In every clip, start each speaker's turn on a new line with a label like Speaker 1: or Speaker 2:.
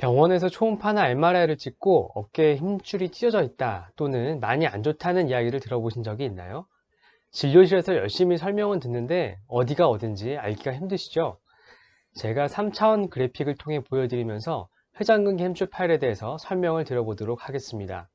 Speaker 1: 병원에서 초음파나 MRI를 찍고 어깨에 힘줄이 찢어져 있다 또는 많이 안 좋다는 이야기를 들어보신 적이 있나요? 진료실에서 열심히 설명은 듣는데 어디가 어딘지 알기가 힘드시죠? 제가 3차원 그래픽을 통해 보여드리면서 회전근개 힘줄 파일에 대해서 설명을 드려보도록 하겠습니다.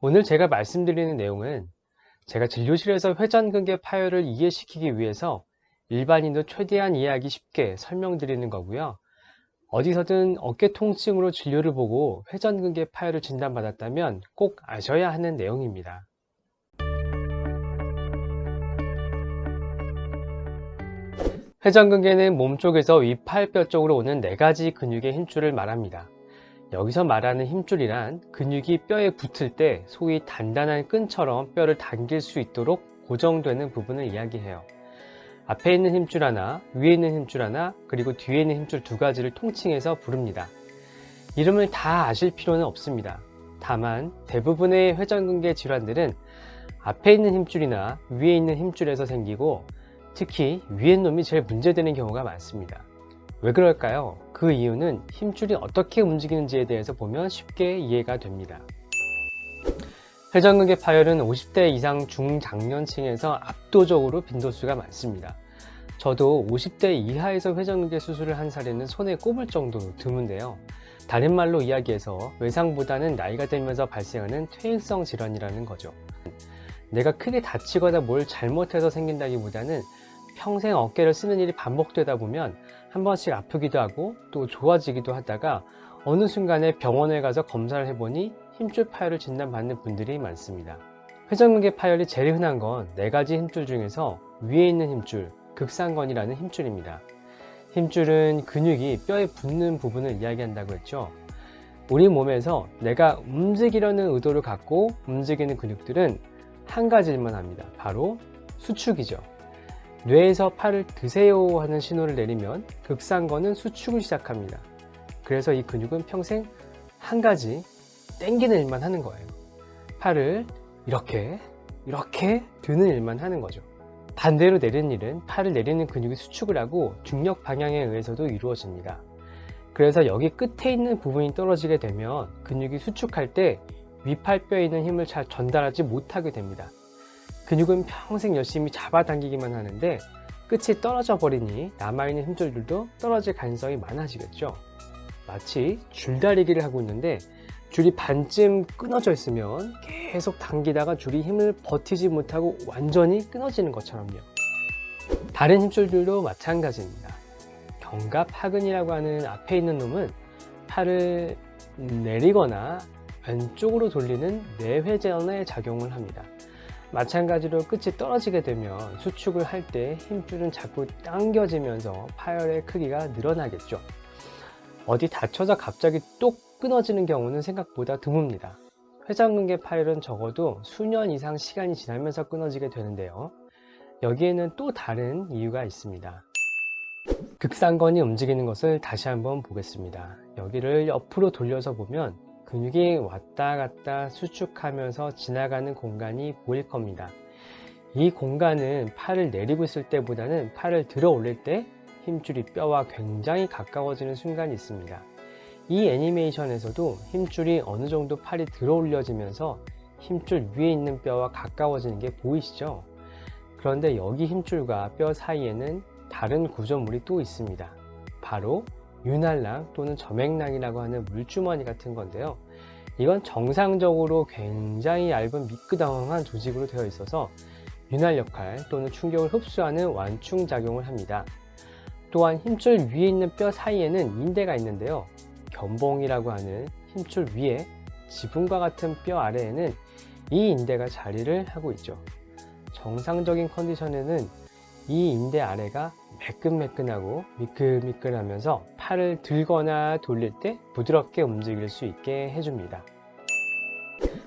Speaker 1: 오늘 제가 말씀드리는 내용은 제가 진료실에서 회전근개 파열을 이해시키기 위해서 일반인도 최대한 이해하기 쉽게 설명드리는 거고요. 어디서든 어깨 통증으로 진료를 보고 회전근개 파열을 진단받았다면 꼭 아셔야 하는 내용입니다. 회전근개는 몸쪽에서 위팔뼈 쪽으로 오는 네 가지 근육의 힘줄을 말합니다. 여기서 말하는 힘줄이란 근육이 뼈에 붙을 때 소위 단단한 끈처럼 뼈를 당길 수 있도록 고정되는 부분을 이야기해요. 앞에 있는 힘줄 하나, 위에 있는 힘줄 하나, 그리고 뒤에 있는 힘줄 두 가지를 통칭해서 부릅니다. 이름을 다 아실 필요는 없습니다. 다만 대부분의 회전근개 질환들은 앞에 있는 힘줄이나 위에 있는 힘줄에서 생기고 특히 위에 놈이 제일 문제되는 경우가 많습니다. 왜 그럴까요? 그 이유는 힘줄이 어떻게 움직이는지에 대해서 보면 쉽게 이해가 됩니다. 회전근개 파열은 50대 이상 중장년층에서 압도적으로 빈도수가 많습니다. 저도 50대 이하에서 회전근개 수술을 한 사례는 손에 꼽을 정도로 드문데요. 다른 말로 이야기해서 외상보다는 나이가 들면서 발생하는 퇴행성 질환이라는 거죠. 내가 크게 다치거나 뭘 잘못해서 생긴다기보다는 평생 어깨를 쓰는 일이 반복되다 보면 한 번씩 아프기도 하고 또 좋아지기도 하다가 어느 순간에 병원에 가서 검사를 해보니 힘줄 파열을 진단받는 분들이 많습니다. 회전근개 파열이 제일 흔한 건 네 가지 힘줄 중에서 위에 있는 힘줄, 극상건이라는 힘줄입니다. 힘줄은 근육이 뼈에 붙는 부분을 이야기한다고 했죠. 우리 몸에서 내가 움직이려는 의도를 갖고 움직이는 근육들은 한 가지만 합니다. 바로 수축이죠. 뇌에서 팔을 드세요 하는 신호를 내리면 극상건은 수축을 시작합니다. 그래서 이 근육은 평생 한 가지 땡기는 일만 하는 거예요. 팔을 이렇게 이렇게 드는 일만 하는 거죠. 반대로 내리는 일은 팔을 내리는 근육이 수축을 하고 중력 방향에 의해서도 이루어집니다. 그래서 여기 끝에 있는 부분이 떨어지게 되면 근육이 수축할 때 위팔뼈에 있는 힘을 잘 전달하지 못하게 됩니다. 근육은 평생 열심히 잡아당기기만 하는데 끝이 떨어져 버리니 남아있는 힘줄들도 떨어질 가능성이 많아지겠죠. 마치 줄다리기를 하고 있는데 줄이 반쯤 끊어져 있으면 계속 당기다가 줄이 힘을 버티지 못하고 완전히 끊어지는 것처럼요. 다른 힘줄들도 마찬가지입니다. 견갑하근이라고 하는 앞에 있는 놈은 팔을 내리거나 왼쪽으로 돌리는 내회전의 작용을 합니다. 마찬가지로 끝이 떨어지게 되면 수축을 할 때 힘줄은 자꾸 당겨지면서 파열의 크기가 늘어나겠죠. 어디 다쳐서 갑자기 뚝 끊어지는 경우는 생각보다 드뭅니다. 회전근개 파열은 적어도 수년 이상 시간이 지나면서 끊어지게 되는데요. 여기에는 또 다른 이유가 있습니다. 극상건이 움직이는 것을 다시 한번 보겠습니다. 여기를 옆으로 돌려서 보면 근육이 왔다 갔다 수축하면서 지나가는 공간이 보일 겁니다. 이 공간은 팔을 내리고 있을 때보다는 팔을 들어 올릴 때 힘줄이 뼈와 굉장히 가까워지는 순간이 있습니다. 이 애니메이션에서도 힘줄이 어느 정도 팔이 들어 올려지면서 힘줄 위에 있는 뼈와 가까워지는 게 보이시죠? 그런데 여기 힘줄과 뼈 사이에는 다른 구조물이 또 있습니다. 바로 윤활랑 또는 점액낭이라고 하는 물주머니 같은 건데요. 이건 정상적으로 굉장히 얇은 미끄덩한 조직으로 되어 있어서 윤활 역할 또는 충격을 흡수하는 완충 작용을 합니다. 또한 힘줄 위에 있는 뼈 사이에는 인대가 있는데요. 견봉이라고 하는 힘줄 위에 지붕과 같은 뼈 아래에는 이 인대가 자리를 하고 있죠. 정상적인 컨디션에는 이 인대 아래가 매끈매끈하고 미끌미끌하면서 팔을 들거나 돌릴 때 부드럽게 움직일 수 있게 해줍니다.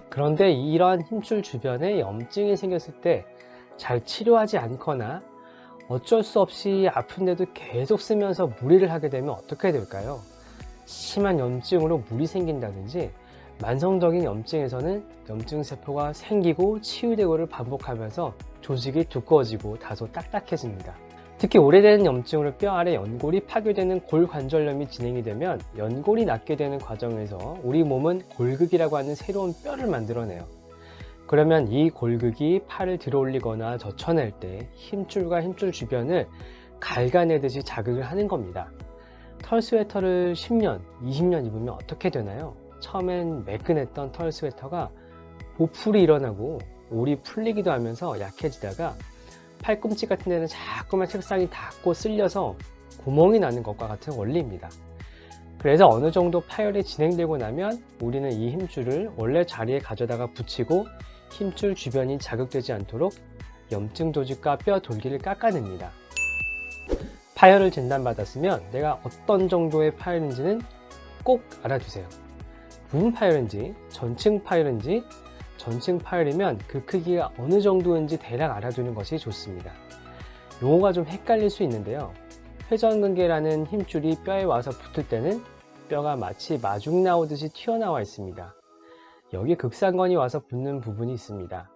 Speaker 1: 그런데 이러한 힘줄 주변에 염증이 생겼을 때 잘 치료하지 않거나 어쩔 수 없이 아픈데도 계속 쓰면서 무리를 하게 되면 어떻게 될까요? 심한 염증으로 물이 생긴다든지 만성적인 염증에서는 염증 세포가 생기고 치유되고를 반복하면서 조직이 두꺼워지고 다소 딱딱해집니다. 특히 오래된 염증으로 뼈 아래 연골이 파괴되는 골관절염이 진행이 되면 연골이 낫게 되는 과정에서 우리 몸은 골극이라고 하는 새로운 뼈를 만들어내요. 그러면 이 골극이 팔을 들어 올리거나 젖혀낼 때 힘줄과 힘줄 주변을 갈가내듯이 자극을 하는 겁니다. 털 스웨터를 10년, 20년 입으면 어떻게 되나요? 처음엔 매끈했던 털 스웨터가 보풀이 일어나고 올이 풀리기도 하면서 약해지다가 팔꿈치 같은 데는 자꾸만 색상이 닿고 쓸려서 구멍이 나는 것과 같은 원리입니다. 그래서 어느 정도 파열이 진행되고 나면 우리는 이 힘줄을 원래 자리에 가져다가 붙이고 힘줄 주변이 자극되지 않도록 염증 조직과 뼈 돌기를 깎아냅니다. 파열을 진단받았으면 내가 어떤 정도의 파열인지는 꼭 알아두세요. 부분 파열인지 전층 파열인지 전층 파열이면 그 크기가 어느 정도인지 대략 알아두는 것이 좋습니다. 용어가 좀 헷갈릴 수 있는데요. 회전근개라는 힘줄이 뼈에 와서 붙을 때는 뼈가 마치 마중 나오듯이 튀어나와 있습니다. 여기 극상건이 와서 붙는 부분이 있습니다.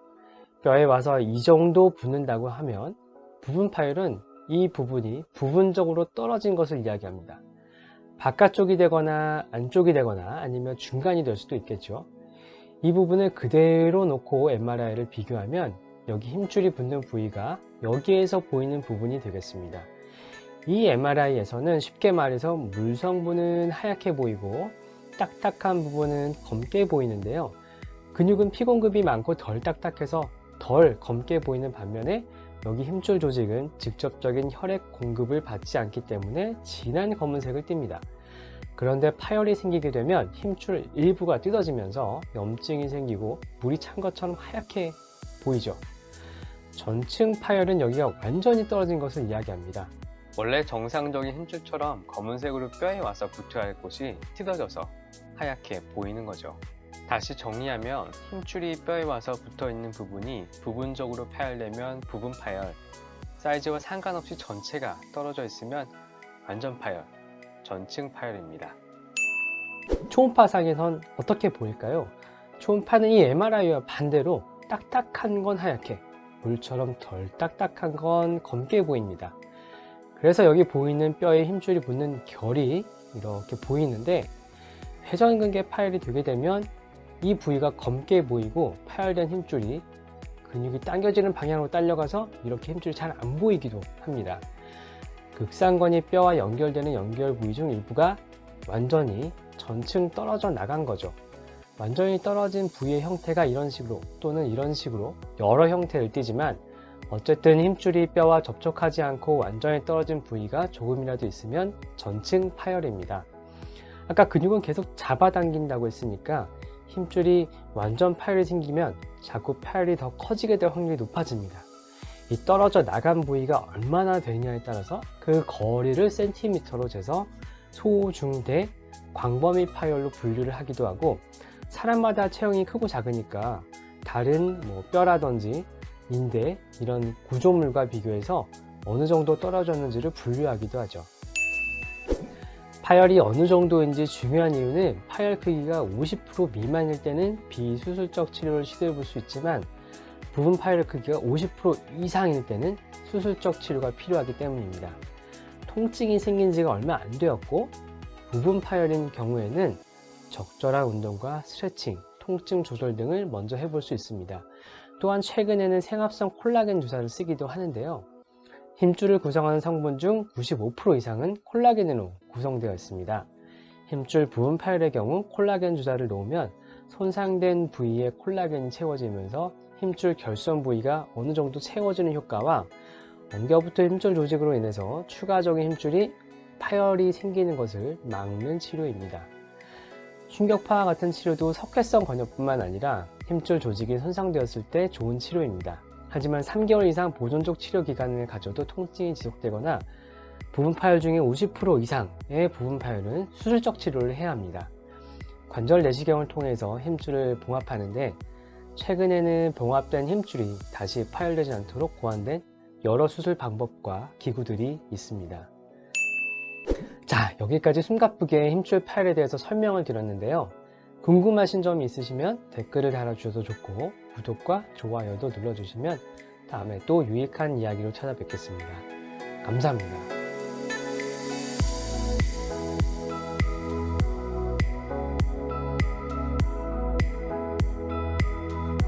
Speaker 1: 뼈에 와서 이 정도 붙는다고 하면 부분 파열은 이 부분이 부분적으로 떨어진 것을 이야기합니다. 바깥쪽이 되거나 안쪽이 되거나 아니면 중간이 될 수도 있겠죠. 이 부분을 그대로 놓고 MRI를 비교하면 여기 힘줄이 붙는 부위가 여기에서 보이는 부분이 되겠습니다. 이 MRI에서는 쉽게 말해서 물 성분은 하얗게 보이고 딱딱한 부분은 검게 보이는데요. 근육은 피공급이 많고 덜 딱딱해서 덜 검게 보이는 반면에 여기 힘줄 조직은 직접적인 혈액 공급을 받지 않기 때문에 진한 검은색을 띱니다. 그런데 파열이 생기게 되면 힘줄 일부가 뜯어지면서 염증이 생기고 물이 찬 것처럼 하얗게 보이죠. 전층 파열은 여기가 완전히 떨어진 것을 이야기합니다. 원래 정상적인 힘줄처럼 검은색으로 뼈에 와서 붙어야 할 곳이 뜯어져서 하얗게 보이는 거죠. 다시 정리하면 힘줄이 뼈에 와서 붙어 있는 부분이 부분적으로 파열되면 부분 파열, 사이즈와 상관없이 전체가 떨어져 있으면 완전 파열, 전층 파열입니다. 초음파상에선 어떻게 보일까요? 초음파는 이 MRI와 반대로 딱딱한 건 하얗게, 물처럼 덜 딱딱한 건 검게 보입니다. 그래서 여기 보이는 뼈에 힘줄이 붙는 결이 이렇게 보이는데 회전근개 파열이 되게 되면 이 부위가 검게 보이고 파열된 힘줄이 근육이 당겨지는 방향으로 딸려가서 이렇게 힘줄이 잘 안 보이기도 합니다. 극상건이 뼈와 연결되는 연결 부위 중 일부가 완전히 전층 떨어져 나간 거죠. 완전히 떨어진 부위의 형태가 이런 식으로 또는 이런 식으로 여러 형태를 띠지만 어쨌든 힘줄이 뼈와 접촉하지 않고 완전히 떨어진 부위가 조금이라도 있으면 전층 파열입니다. 아까 근육은 계속 잡아당긴다고 했으니까 힘줄이 완전 파열이 생기면 자꾸 파열이 더 커지게 될 확률이 높아집니다. 이 떨어져 나간 부위가 얼마나 되느냐에 따라서 그 거리를 센티미터로 재서 소, 중, 대, 광범위 파열로 분류를 하기도 하고 사람마다 체형이 크고 작으니까 다른 뭐 뼈라든지 인대 이런 구조물과 비교해서 어느 정도 떨어졌는지를 분류하기도 하죠. 파열이 어느 정도인지 중요한 이유는 파열 크기가 50% 미만일 때는 비수술적 치료를 시도해 볼 수 있지만 부분 파열 크기가 50% 이상일 때는 수술적 치료가 필요하기 때문입니다. 통증이 생긴 지가 얼마 안 되었고 부분 파열인 경우에는 적절한 운동과 스트레칭, 통증 조절 등을 먼저 해볼 수 있습니다. 또한 최근에는 생합성 콜라겐 주사를 쓰기도 하는데요. 힘줄을 구성하는 성분 중 95% 이상은 콜라겐으로 구성되어 있습니다. 힘줄 부분 파열의 경우 콜라겐 주사를 놓으면 손상된 부위에 콜라겐이 채워지면서 힘줄 결손 부위가 어느 정도 채워지는 효과와 엉겨붙은 힘줄 조직으로 인해서 추가적인 힘줄이 파열이 생기는 것을 막는 치료입니다. 충격파와 같은 치료도 석회성 건염뿐만 아니라 힘줄 조직이 손상되었을 때 좋은 치료입니다. 하지만 3개월 이상 보존적 치료 기간을 가져도 통증이 지속되거나 부분 파열 중에 50% 이상의 부분 파열은 수술적 치료를 해야 합니다. 관절 내시경을 통해서 힘줄을 봉합하는데 최근에는 봉합된 힘줄이 다시 파열되지 않도록 고안된 여러 수술 방법과 기구들이 있습니다. 자, 여기까지 숨가쁘게 힘줄 파열에 대해서 설명을 드렸는데요. 궁금하신 점이 있으시면 댓글을 달아주셔도 좋고 구독과 좋아요도 눌러주시면 다음에 또 유익한 이야기로 찾아뵙겠습니다. 감사합니다.